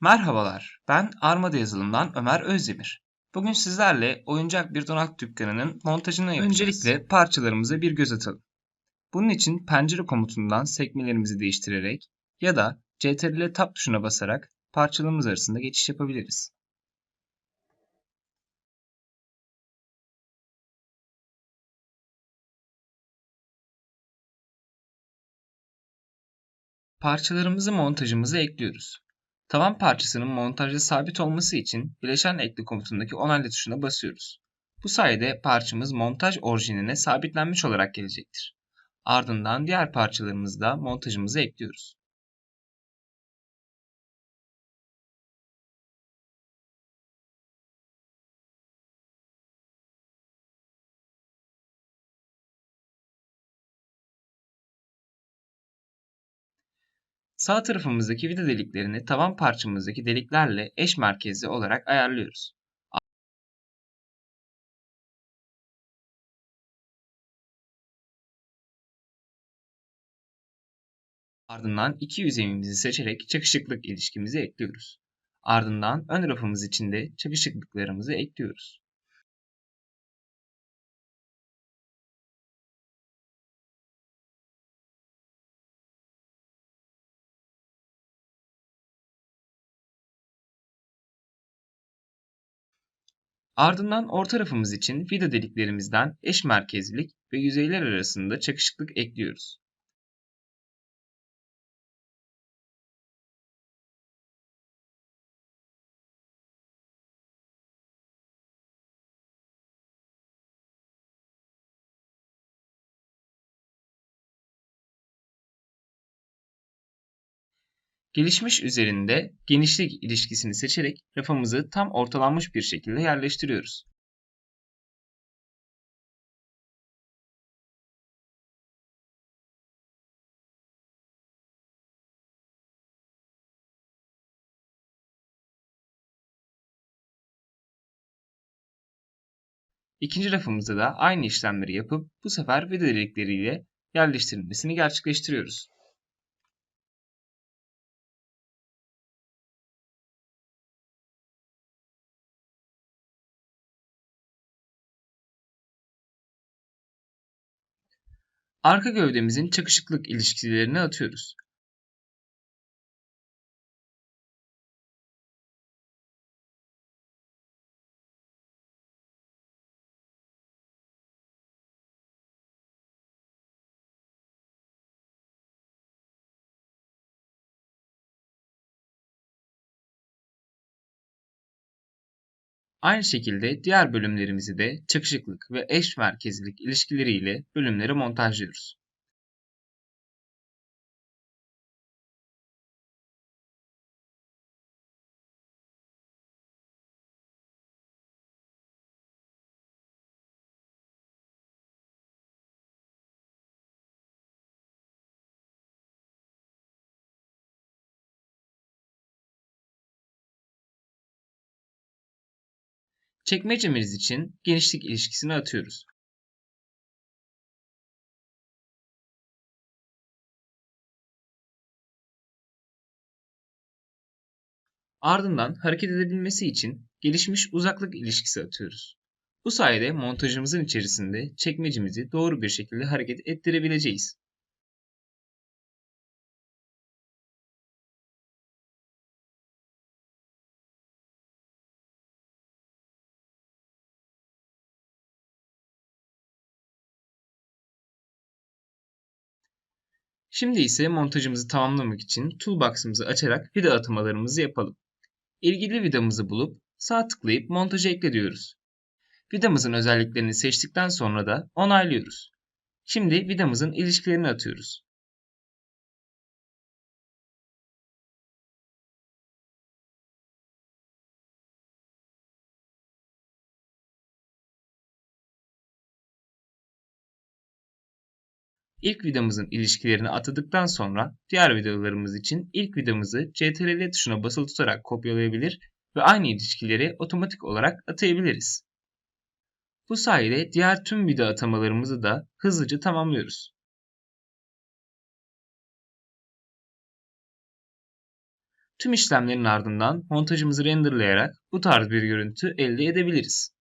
Merhabalar, ben Armada Yazılım'dan Ömer Özdemir. Bugün sizlerle oyuncak bir donat dükkanının montajını yapacağız. Öncelikle parçalarımıza bir göz atalım. Bunun için pencere komutundan sekmelerimizi değiştirerek ya da CTRL Tab tuşuna basarak parçalarımız arasında geçiş yapabiliriz. Parçalarımızı montajımıza ekliyoruz. Tavan parçasının montajda sabit olması için bileşen ekle komutundaki onayla tuşuna basıyoruz. Bu sayede parçamız montaj orijinine sabitlenmiş olarak gelecektir. Ardından diğer parçalarımızı da montajımıza ekliyoruz. Sağ tarafımızdaki vida deliklerini tavan parçamızdaki deliklerle eş merkezli olarak ayarlıyoruz. Ardından iki yüzeyimizi seçerek çakışıklık ilişkimizi ekliyoruz. Ardından ön rafımız için de çakışıklıklarımızı ekliyoruz. Ardından orta rafımız için vida deliklerimizden eş merkezlilik ve yüzeyler arasında çakışıklık ekliyoruz. Gelişmiş üzerinde genişlik ilişkisini seçerek rafımızı tam ortalanmış bir şekilde yerleştiriyoruz. İkinci rafımızda da aynı işlemleri yapıp bu sefer vida delikleriyle yerleştirilmesini gerçekleştiriyoruz. Arka gövdemizin çakışıklık ilişkilerini atıyoruz. Aynı şekilde diğer bölümlerimizi de çakışıklık ve eş merkezlilik ilişkileriyle bölümleri montajlıyoruz. Çekmecemiz için genişlik ilişkisini atıyoruz. Ardından hareket edebilmesi için gelişmiş uzaklık ilişkisi atıyoruz. Bu sayede montajımızın içerisinde çekmecimizi doğru bir şekilde hareket ettirebileceğiz. Şimdi ise montajımızı tamamlamak için Toolbox'ımızı açarak vida atamalarımızı yapalım. İlgili vidamızı bulup sağ tıklayıp montaja ekle diyoruz. Vidamızın özelliklerini seçtikten sonra da onaylıyoruz. Şimdi vidamızın ilişkilerini atıyoruz. İlk vidamızın ilişkilerini atadıktan sonra diğer vidalarımız için ilk vidamızı CTRL tuşuna basılı tutarak kopyalayabilir ve aynı ilişkileri otomatik olarak atayabiliriz. Bu sayede diğer tüm vida atamalarımızı da hızlıca tamamlıyoruz. Tüm işlemlerin ardından montajımızı renderlayarak bu tarz bir görüntü elde edebiliriz.